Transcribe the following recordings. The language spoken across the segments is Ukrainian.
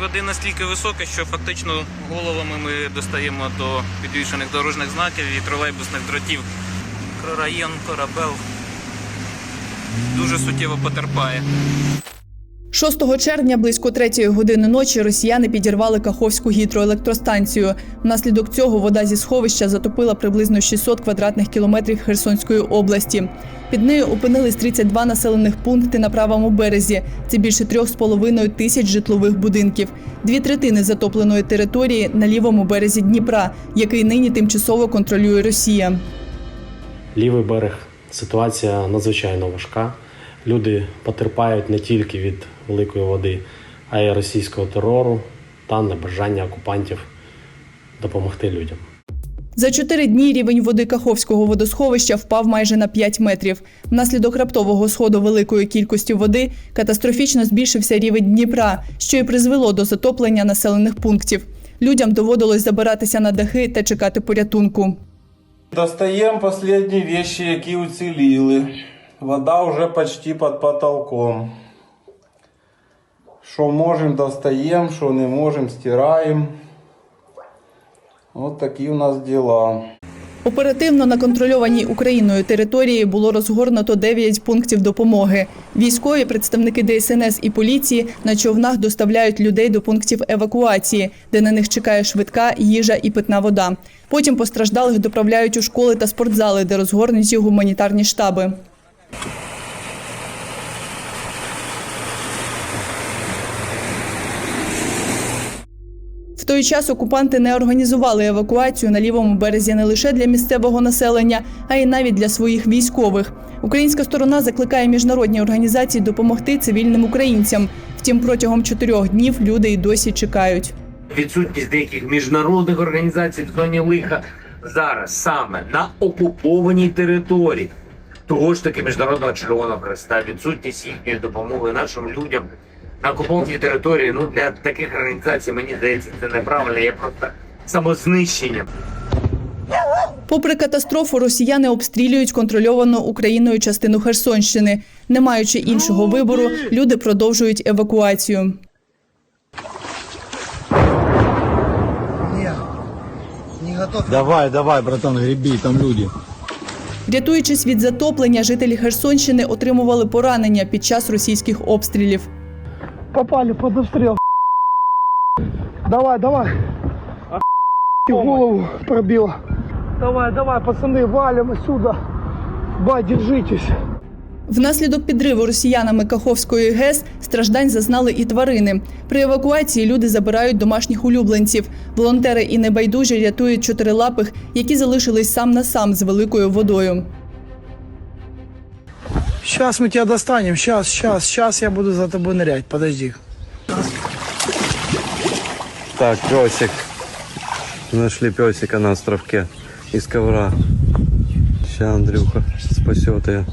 води настільки високий, що фактично головами ми достаємо до підвішених дорожніх знаків і тролейбусних дротів. Мікрорайон Корабел дуже суттєво потерпає. 6 червня близько 3 години ночі росіяни підірвали Каховську гідроелектростанцію. Внаслідок цього вода зі сховища затопила приблизно 600 квадратних кілометрів Херсонської області. Під нею опинились 32 населених пункти на правому березі. Це більше 3,5 тисяч житлових будинків. Дві третини затопленої території на лівому березі Дніпра, який нині тимчасово контролює Росія. Лівий берег ситуація надзвичайно важка. Люди потерпають не тільки від великої води, а й російського терору та небажання окупантів допомогти людям. За чотири дні рівень води Каховського водосховища впав майже на 5 метрів. Внаслідок раптового сходу великої кількості води катастрофічно збільшився рівень Дніпра, що й призвело до затоплення населених пунктів. Людям доводилось забиратися на дахи та чекати порятунку. Достаємо последні вещи, які уціліли. Вода вже почти під потолком. Що можемо, достаємо, що не можемо, стираємо. От такі у нас діла. Оперативно на контрольованій Україною території було розгорнуто 9 пунктів допомоги. Військові, представники ДСНС і поліції на човнах доставляють людей до пунктів евакуації, де на них чекає швидка їжа і питна вода. Потім постраждалих доправляють у школи та спортзали, де розгорнуті гуманітарні штаби. В той час окупанти не організували евакуацію на лівому березі не лише для місцевого населення, а й навіть для своїх військових. Українська сторона закликає міжнародні організації допомогти цивільним українцям. Втім, протягом чотирьох днів люди й досі чекають. відсутність деяких міжнародних організацій в зоні лиха зараз саме на окупованій території того ж таки міжнародного червоного хреста, відсутність їхньої допомоги нашим людям на окупованій території. Ну для таких організацій мені здається це неправильно. Є просто самознищення. Попри катастрофу, росіяни обстрілюють контрольовану Україною частину Херсонщини. Не маючи іншого вибору, люди продовжують евакуацію. Не, не готов. Давай, давай, братан, греби, там люди. Рятуючись від затоплення, жителі Херсонщини отримували поранення під час російських обстрілів. попали під обстріл. Давай, давай. А голову пробило. Давай, давай, пацани, валимо сюди. Ба, держитесь. Внаслідок підриву росіянами Каховської ГЕС страждань зазнали і тварини. При евакуації люди забирають домашніх улюбленців. Волонтери і небайдужі рятують чотирилапих, які залишились сам на сам з великою водою. Сейчас мы тебя достанем. Сейчас, сейчас, сейчас я буду за тобой нырять. Подожди. Так, песик. Нашли песика на островке из ковра. Сейчас Андрюха спасет ее.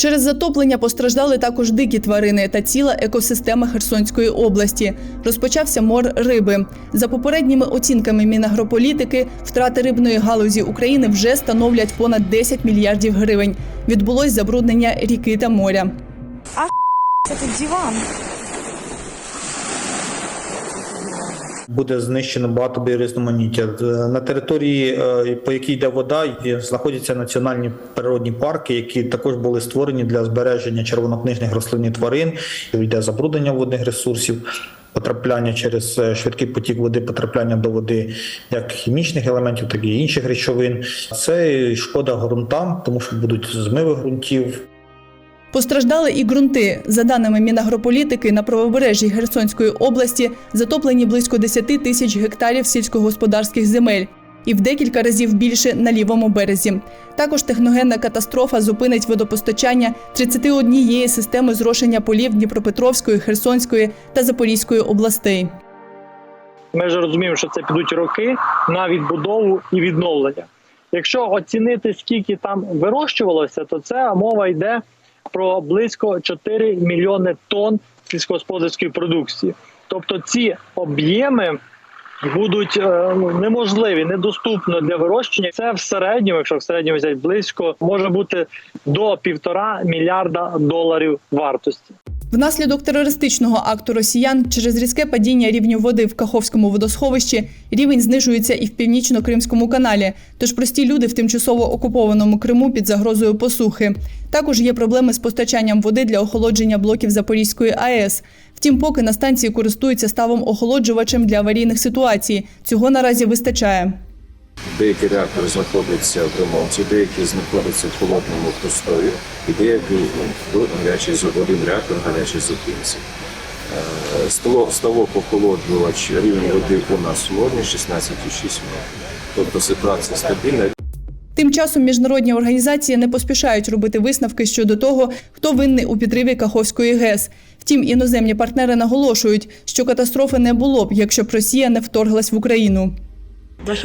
Через затоплення постраждали також дикі тварини та ціла екосистема Херсонської області. Розпочався мор риби. За попередніми оцінками Мінагрополітики, втрати рибної галузі України вже становлять понад 10 мільярдів гривень. Відбулось забруднення ріки та моря. Буде знищено багато біорізноманіття. Е, На території, е, по якій йде вода, знаходяться національні природні парки, які також були створені для збереження червонокнижних рослин і тварин. Йде забруднення водних ресурсів. Потрапляння через е, швидкий потік води, потрапляння до води як хімічних елементів, так і інших речовин. Це шкода ґрунтам, тому що будуть змиви ґрунтів, Постраждали і ґрунти. За даними Мінагрополітики, на правобережжі Херсонської області затоплені близько 10 тисяч гектарів сільськогосподарських земель. І в декілька разів більше на лівому березі. Також техногенна катастрофа зупинить водопостачання 31 системи зрошення полів Дніпропетровської, Херсонської та Запорізької областей. Ми ж розуміємо, що це підуть роки на відбудову і відновлення. Якщо оцінити, скільки там вирощувалося, то це мова йде про близько 4 мільйони тонн сільськогосподарської продукції. Тобто ці об'єми будуть е, ну, неможливі, недоступно для вирощення. Це в середньому, якщо в середньому взяти близько, може бути до півтора мільярда доларів вартості. Внаслідок терористичного акту росіян через різке падіння рівню води в Каховському водосховищі рівень знижується і в північно-кримському каналі. Тож прості люди в тимчасово окупованому Криму під загрозою посухи. Також є проблеми з постачанням води для охолодження блоків Запорізької АЕС. Втім, поки на станції користуються ставом охолоджувачем для аварійних ситуацій. Цього наразі вистачає. Деякі реактори знаходяться в ремонті, деякі знаходяться в холодному простої, і деякі гарячий один реактор гарячий зупинці. Е, Ставок охолоджувач рівень води у нас сьогодні 16,6 метрів. Тобто ситуація стабільна. Тим часом міжнародні організації не поспішають робити висновки щодо того, хто винний у підриві Каховської ГЕС. Втім, іноземні партнери наголошують, що катастрофи не було б, якщо б Росія не вторглась в Україну.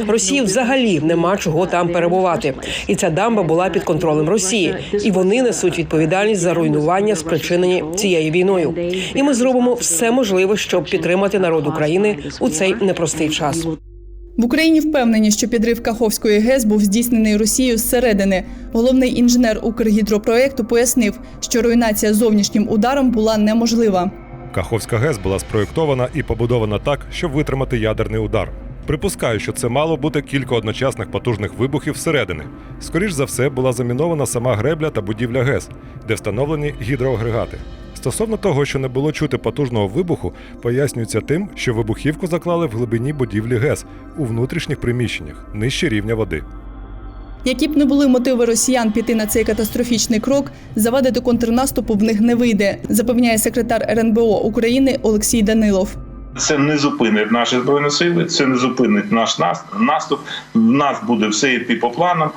Росії взагалі нема чого там перебувати, і ця дамба була під контролем Росії, і вони несуть відповідальність за руйнування, спричинені цією війною. І ми зробимо все можливе, щоб підтримати народ України у цей непростий час. В Україні впевнені, що підрив Каховської ГЕС був здійснений Росією зсередини. Головний інженер Укргідропроекту пояснив, що руйнація зовнішнім ударом була неможлива. Каховська ГЕС була спроєктована і побудована так, щоб витримати ядерний удар. Припускаю, що це мало бути кілька одночасних потужних вибухів всередини. Скоріш за все, була замінована сама гребля та будівля ГЕС, де встановлені гідроагрегати. Стосовно того, що не було чути потужного вибуху, пояснюється тим, що вибухівку заклали в глибині будівлі ГЕС у внутрішніх приміщеннях нижче рівня води. Які б не були мотиви росіян піти на цей катастрофічний крок, завадити контрнаступу в них не вийде, запевняє секретар РНБО України Олексій Данилов. Це не зупинить наші збройні сили, це не зупинить наш наступ. В нас буде все йти по планам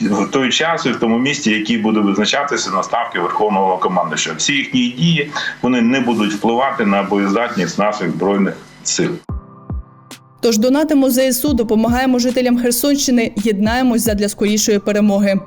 в- той час і в тому місці, який буде визначатися на ставки Верховного командуючого. Всі їхні дії вони не будуть впливати на боєздатність наших збройних сил. Тож донатимо ЗСУ, допомагаємо жителям Херсонщини, єднаємось задля скорішої перемоги.